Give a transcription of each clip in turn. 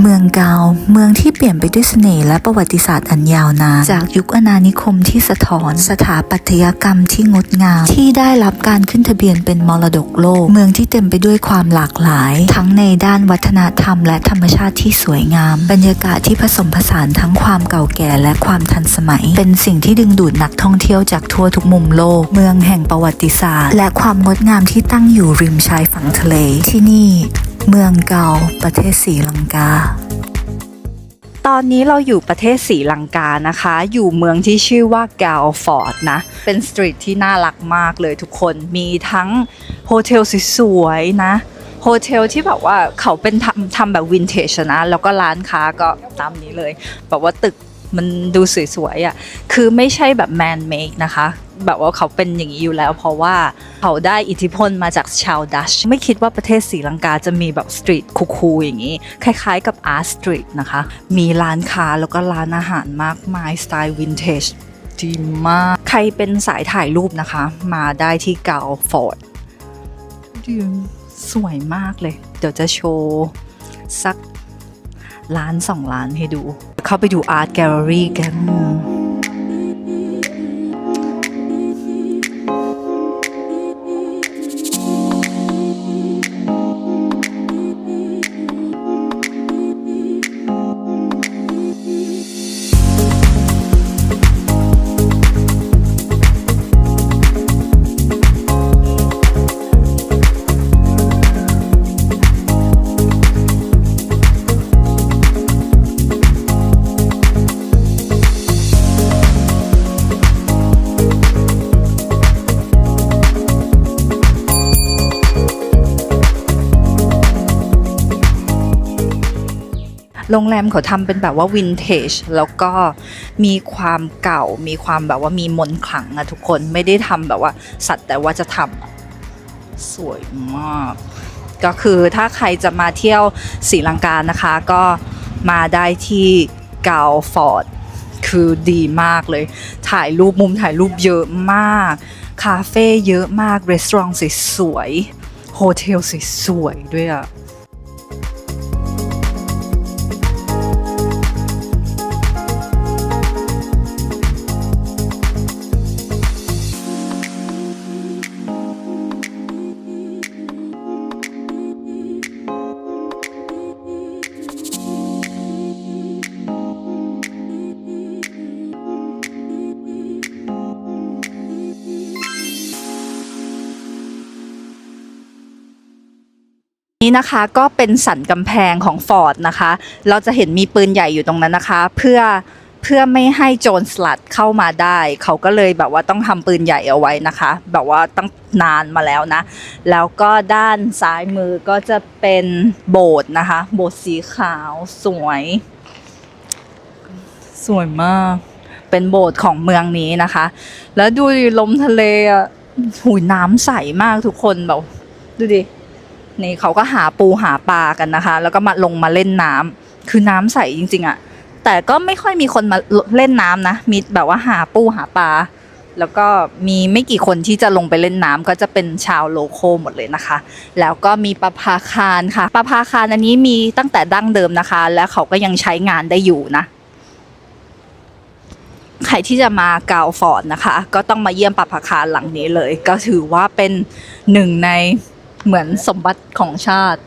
เมืองเกา เมืองที่เปลี่ยนไปด้วยเสน่ห์และประวัติศาสตร์อันยาวนาน จากยุคอาณานิคมที่สะท้อน สถาปัตยกรรมที่งดงาม ที่ได้รับการขึ้นทะเบียนเป็นมรดกโลก เมืองที่เต็มไปด้วยความหลากหลาย ทั้งในด้านวัฒนธรรม และธรรมชาติที่สวยงาม บรรยากาศที่ผสมผสานทั้งความเก่าแก่และความทันสมัย เป็นสิ่งที่ดึงดูดนักท่องเที่ยวจากทั่วทุกมุมโลก เมืองแห่งประวัติศาสตร์ และความงดงามที่ตั้งอยู่ริมชายฝั่งทะเล ที่นี่ เมืองเก่าประเทศศรีลังกา ตอนนี้เราอยู่ประเทศศรีลังกานะคะ อยู่เมืองที่ชื่อว่าแกลฟอร์ดนะ เป็นสตรีทที่น่ารักมากเลยทุกคน มีทั้งโฮเทลสวยๆนะ โฮเทลที่แบบว่าเขาเป็นทำทำแบบวินเทจนะ แล้วก็ร้านค้าก็ตามนี้เลย แบบว่าตึกมันดูสวยๆอะ่ะ คือไม่ใช่แบบแมนเมดนะคะ แบบว่าเขาเป็นอย่างนี้อยู่แล้ว เพราะว่าเขาได้อิทธิพลมาจากชาวดัช ไม่คิดว่าประเทศศรีลังกาจะมีแบบสตรีทคูลๆอย่างนี้ คล้ายๆกับอาร์ตสตรีทนะคะ มีร้านค้าแล้วก็ร้านอาหารมากมายสไตล์วินเทจดีมาก ใครเป็นสายถ่ายรูปนะคะ มาได้ที่เกาฟอร์ดดูสวยมากเลย เดี๋ยวจะโชว์สักล้านสองล้านให้ดู เข้าไปดูอาร์ตแกลเลอรี่กัน โรงแรมเขาทำเป็นแบบว่าวินเทจแล้วก็มีความเก่ามีความแบบว่ามีมนขลังอะทุกคนไม่ได้ทำแบบว่า สัตว์แต่ว่าจะทำสวยมาก ก็คือถ้าใครจะมาเที่ยวศรีลังกานะคะ ก็มาได้ที่เกาฟอร์ดคือดีมากเลย ถ่ายรูปมุมถ่ายรูปเยอะมาก คาเฟ่เยอะมากรีสอร์ทสวยๆโฮเทลสวยๆด้วยอะ นี้นะคะก็เป็นสันกำแพงของฟอร์ดนะคะ เราจะเห็นมีปืนใหญ่อยู่ตรงนั้นนะคะ เพื่อเพื่อไม่ให้โจรสลัดเข้ามาได้ เขาก็เลยแบบว่าต้องทำปืนใหญ่เอาไว้นะคะ แบบว่าตั้งนานมาแล้วนะ แล้วก็ด้านซ้ายมือก็จะเป็นโบสถ์นะคะ โบสถ์สีขาวสวย สวยมาก เป็นโบสถ์ของเมืองนี้นะคะ แล้วดูดิลมทะเลอะหุยน้ำใสมากทุกคนแบบดูดิ นี่เขาก็หาปูหาปลากันนะคะ แล้วก็มาลงมาเล่นน้ำคือน้ำใสจริง ๆอะแต่ก็ไม่ค่อยมีคนมาเล่นน้ำนะมีแบบว่าหาปูหาปลาแล้วก็มีไม่กี่คนที่จะลงไปเล่นน้ำก็จะเป็นชาวโลโก้หมดเลยนะคะ แล้วก็มีประภาคารค่ะประภาคารอันนี้มีตั้งแต่ดั้งเดิมนะคะ แล้วเขาก็ยังใช้งานได้อยู่นะใครที่จะมากาวฟอร์ดนะคะ ก็ต้องมาเยี่ยมปาภาคารหลังนี้เลย ก็ถือว่าเป็นหนึ่งใน เหมือนสมบัติของชาติ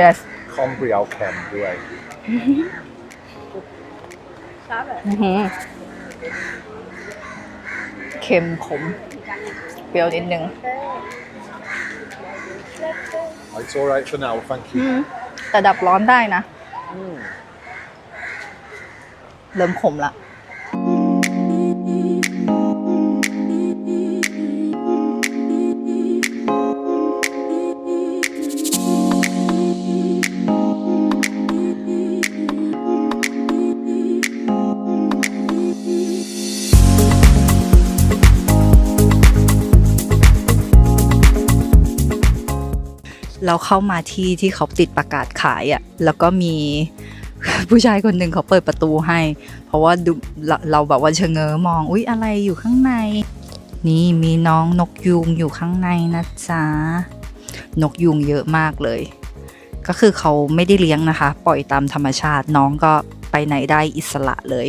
yes Combrial Chem ด้วยอื้อหือเค็มขม เปรี้ยวนิดนึง It's alright for now thank you แต่ดับร้อนได้นะ เริ่มขมละ เราเข้ามาที่ที่เขาติดประกาศขายอะ่ะแล้วก็มีผู้ชายคนหนึ่งเขาเปิดประตูให้ เพราะว่าดูเราแบบว่าเชงเง้อมองอุ๊ยอะไรอยู่ข้างใน นี่มีน้องนกยูงอยู่ข้างในนะจ๊ะนกยูงเยอะมากเลย ก็คือเขาไม่ได้เลี้ยงนะคะ ปล่อยตามธรรมชาติน้องก็ไปไหนได้อิสระเลย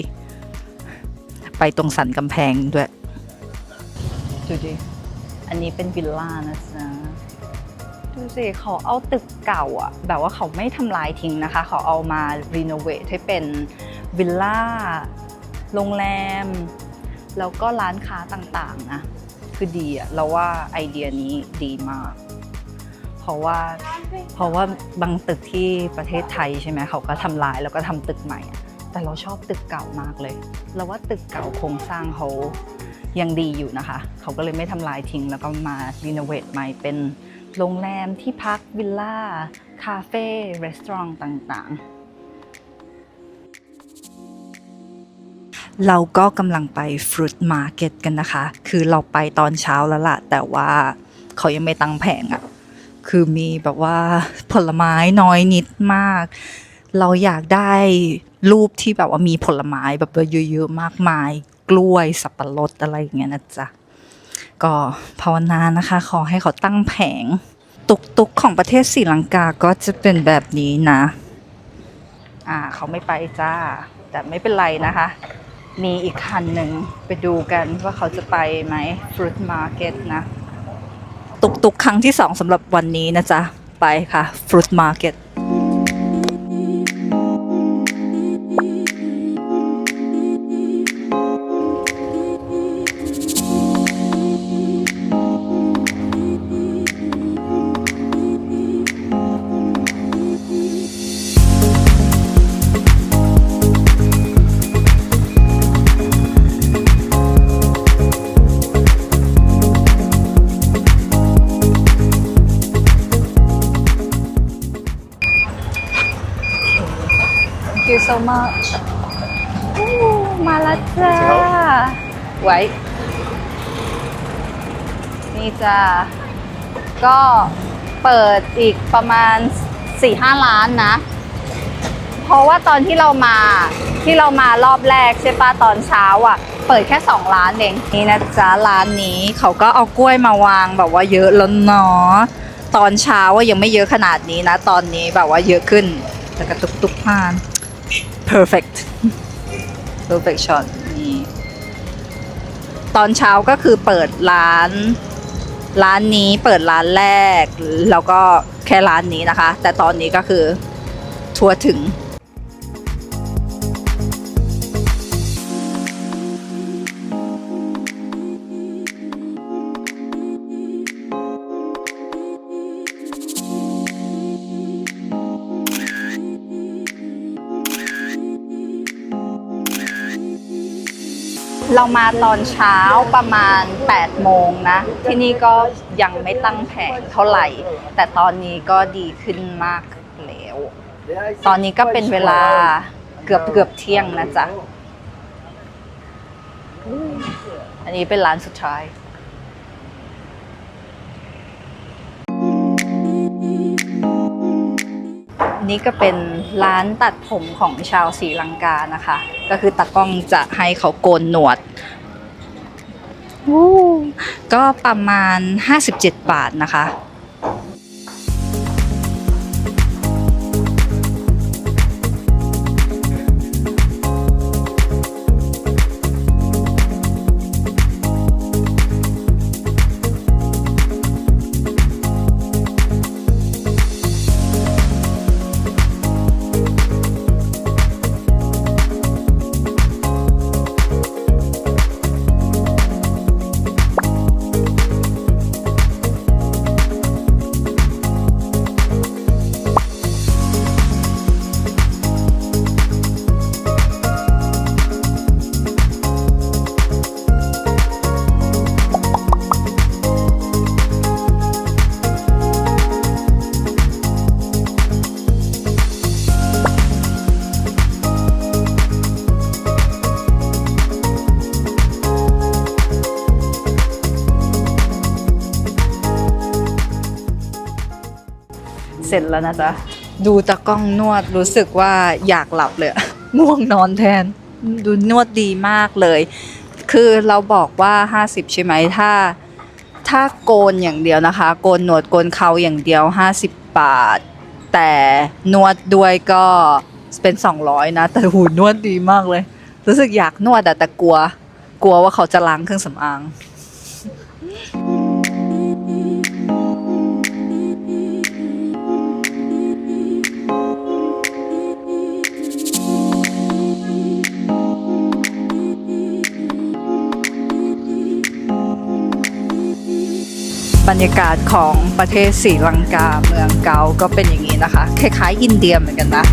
ไปตรงสันกำแพงด้วยดูดิอันนี้เป็นวิลล่านะจ๊ะ ดูสิเขาเอาตึกเก่าอะแบบว่าเขาไม่ทำลายทิ้งนะคะ เขาเอามารีโนเวทให้เป็นวิลล่าโรงแรม แล้วก็ร้านค้าต่างๆนะ คือดีอะเราว่าไอเดียนี้ดีมาก เพราะว่าเพราะว่าบางตึกที่ประเทศไทยใช่ไหมเขาก็ทำลายแล้วก็ทำตึกใหม่ แต่เราชอบตึกเก่ามากเลยเราว่าตึกเก่าโครงสร้างเขายังดีอยู่นะคะ เขาก็เลยไม่ทำลายทิ้งแล้วก็มารีโนเวทใหม่เป็น โรงแรมที่พักวิลล่า คาเฟ่รีสอร์ทต่างๆ เราก็กำลังไปฟรุตมาร์เก็ตกันนะคะ คือเราไปตอนเช้าแล้วล่ะ แต่ว่าเขายังไม่ตั้งแผงอะคือมีแบบว่าผลไม้น้อยนิดมาก เราอยากได้รูปที่แบบว่ามีผลไม้แบบเยอะๆมากมาย กล้วยสับปะรดอะไรอย่างเงี้ยนะจ๊ะ ก็ภาวนานะคะ ขอให้เขาตั้งแผงตุกตุกๆของประเทศศรีลังกาก็จะเป็นแบบนี้นะ อ่า เขาไม่ไปจ้า แต่ไม่เป็นไรนะคะ มีอีกคันหนึ่งไปดูกันว่าเขาจะไปไหมฟรุตมาร์เก็ตนะ ตุกตุกๆครั้งที่สองสำหรับวันนี้นะจ๊ะ ไปค่ะฟรุตมาร์เก็ต Thank you so much อู้มาแล้วจ้าไว้ นี่จ้าก็เปิดอีกประมาณ 4-5 ล้านนะ เพราะว่าตอนที่เรามาที่เรามารอบแรกใช่ปะตอนเช้าอะ เปิดแค่2ร้านเอง นี่นะจ๊ะร้านนี้เขาก็เอากล้วยมาวางแบบว่าเยอะแล้วเนาะตอนเช้าว่ายังไม่เยอะขนาดนี้นะ ตอนนี้แบบว่าเยอะขึ้นแต่กระตุกตุกพาน perfect perfect shot นี่ตอนเช้าก็คือเปิดร้าน ร้านนี้เปิดร้านแรก แล้วก็แค่ร้านนี้นะคะ แต่ตอนนี้ก็คือทัวร์ถึง เรามาตอนเช้าประมาณ 8 โมงนะ ที่นี่ก็ยังไม่ตั้งแผงเท่าไหร่ แต่ตอนนี้ก็ดีขึ้นมากแล้ว ตอนนี้ก็เป็นเวลาเกือบเกือบเที่ยงนะจ๊ะ อันนี้เป็นร้านสุดท้าย นี่ก็เป็นร้านตัดผมของชาวศรีลังกานะคะ ก็คือตากล้องจะให้เขาโกนหนวดวู้ก็ประมาณ 57 บาทนะคะ ร็จแล้วนะจ๊ะ ดูตะกล้องนวดรู้สึกว่าอยากหลับเลยอะง่วงนอนแทน ดูนวดดีมากเลย คือเราบอกว่า 50 ใช่ไหมถ้า ถ้าโกนอย่างเดียวนะคะ โกนหนวดโกนเขาอย่างเดียว 50 บาท แต่นวดด้วยก็เป็น 200 นะ แต่หูนวดดีมากเลย รู้สึกอยากนวดอะแต่กลัว กลัวว่าเขาจะล้างเครื่องสำอาง บรรยากาศของประเทศศรีลังกาเมืองเกา ก็เป็นอย่างนี้นะคะ คล้ายๆอินเดียเหมือนกันนะ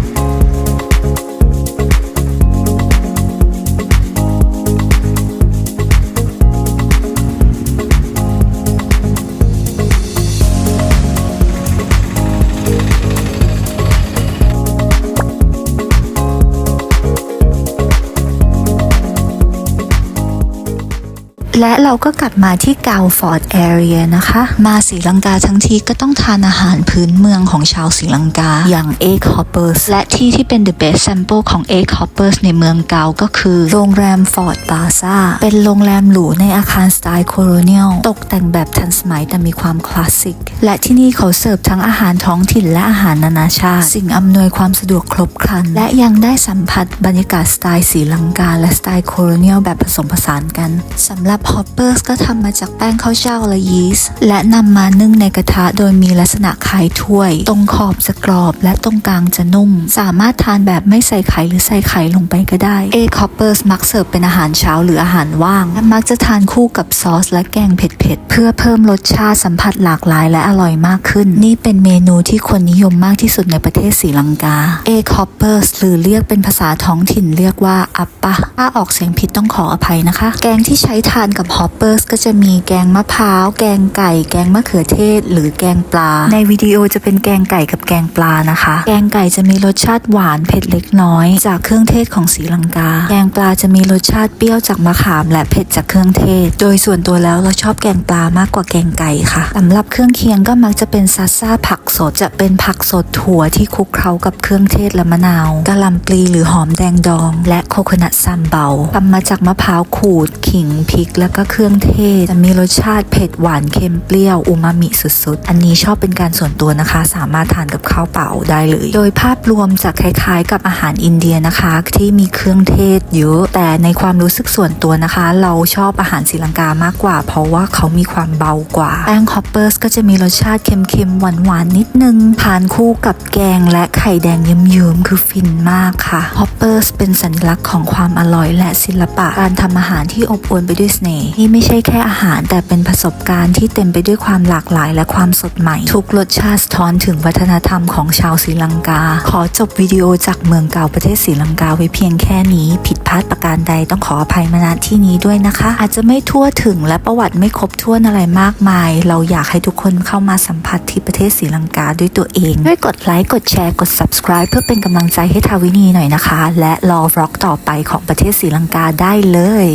และเราก็กลับมาที่กาวฟอร์ดแอเรียนะคะ มาศรีลังกาทั้งทีก็ต้องทานอาหารพื้นเมืองของชาวศรีลังกา อย่าง egg hoppers และที่ที่เป็น the best sample ของ egg hoppers ในเมืองเกาก็คือ โรงแรมฟอร์ดบาซ่าเป็นโรงแรมหรูในอาคารสไตล์โคโลเนียลตกแต่งแบบทันสมัยแต่มีความคลาสสิก และที่นี่เขาเสิร์ฟทั้งอาหารท้องถิ่นและอาหารนานาชาติ สิ่งอำนวยความสะดวกครบครัน และยังได้สัมผัสบรรยากาศสไตล์ศรีลังกา และสไตล์โคโลเนียลแบบผสมผสานกันสำหรับฮอปเปอร์สก็ทำมาจากแป้งข้าวเจ้าและยีสต์และนำมานึ่งในกระทะโดยมีลักษณะคล้ายถ้วย ตรงขอบจะกรอบและตรงกลางจะนุ่ม สามารถทานแบบไม่ใส่ไข่หรือใส่ไข่ลงไปก็ได้เอคอปเปอร์สมักเสิร์ฟเป็นอาหารเช้าหรืออาหารว่างและมักจะทานคู่กับซอสและแกงเผ็ดๆเพื่อเพิ่มรสชาติสัมผัสหลากหลายและอร่อยมากขึ้น นี่เป็นเมนูที่คนนิยมมากที่สุดในประเทศศรีลังกาเอคอปเปอร์สหรือเรียกเป็นภาษาท้องถิ่นเรียกว่าอัปปะถ้าออกเสียงผิดต้องขออภัยนะคะ แกงที่ใช้ทานกับฮอปเปอร์สก็จะมีแกงมะพร้าว แกงไก่ แกงมะเขือเทศ หรือแกงปลา ในวิดีโอจะเป็นแกงไก่กับแกงปลานะคะ แกงไก่จะมีรสชาติหวานเผ็ดเล็กน้อย จากเครื่องเทศของศรีลังกา แกงปลาจะมีรสชาติเปรี้ยวจากมะขามและเผ็ดจากเครื่องเทศ โดยส่วนตัวแล้วเราชอบแกงปลามากกว่าแกงไก่ค่ะสำหรับเครื่องเคียงก็มักจะเป็นซัสซ่าผักสดจะเป็นผักสดถั่วที่คลุกเคล้ากับเครื่องเทศและมะนาวกะหล่ำปลีหรือหอมแดงดอง และโคโคนัทซัมเบาทำมาจากมะพร้าวขูดขิงพริกแล้วก็เครื่องเทศจะมีรสชาติเผ็ดหวานเค็มเปรี้ยวอูมามิสุดๆ อันนี้ชอบเป็นการส่วนตัวนะคะ สามารถทานกับข้าวเปล่าได้เลย โดยภาพรวมจะคล้ายๆ กับอาหารอินเดียนะคะ ที่มีเครื่องเทศเยอะ แต่ในความรู้สึกส่วนตัวนะคะ เราชอบอาหารศรีลังกามากกว่า เพราะว่าเขามีความเบากว่าแป้งฮอปเปอร์สก็จะมีรสชาติเค็มๆหวานๆนิดนึงทานคู่กับแกงและไข่แดงเยิ้มๆคือฟินมากค่ะฮอปเปอร์สเป็นสัญลักษณ์ของความอร่อยและศิลปะการทำอาหารที่อบอวลไปด้วยเสน่ห์นี่ไม่ใช่แค่อาหาร แต่เป็นประสบการณ์ที่เต็มไปด้วยความหลากหลายและความสดใหม่ ทุกรสชาติสะท้อนถึงวัฒนธรรมของชาวศรีลังกา ขอจบวิดีโอจากเมืองเก่าประเทศศรีลังกาไว้เพียงแค่นี้ ผิดพลาดประการใดต้องขออภัยมาณที่นี้ด้วยนะคะ อาจจะไม่ทั่วถึงและประวัติไม่ครบถ้วนอะไรมากมาย เราอยากให้ทุกคนเข้ามาสัมผัสที่ประเทศศรีลังกาด้วยตัวเอง ด้วยกดไลค์กดแชร์กด subscribe เพื่อเป็นกำลังใจให้ทาวินีหน่อยนะคะ และรอวล็อกต่อไปของประเทศศรีลังกาได้เลย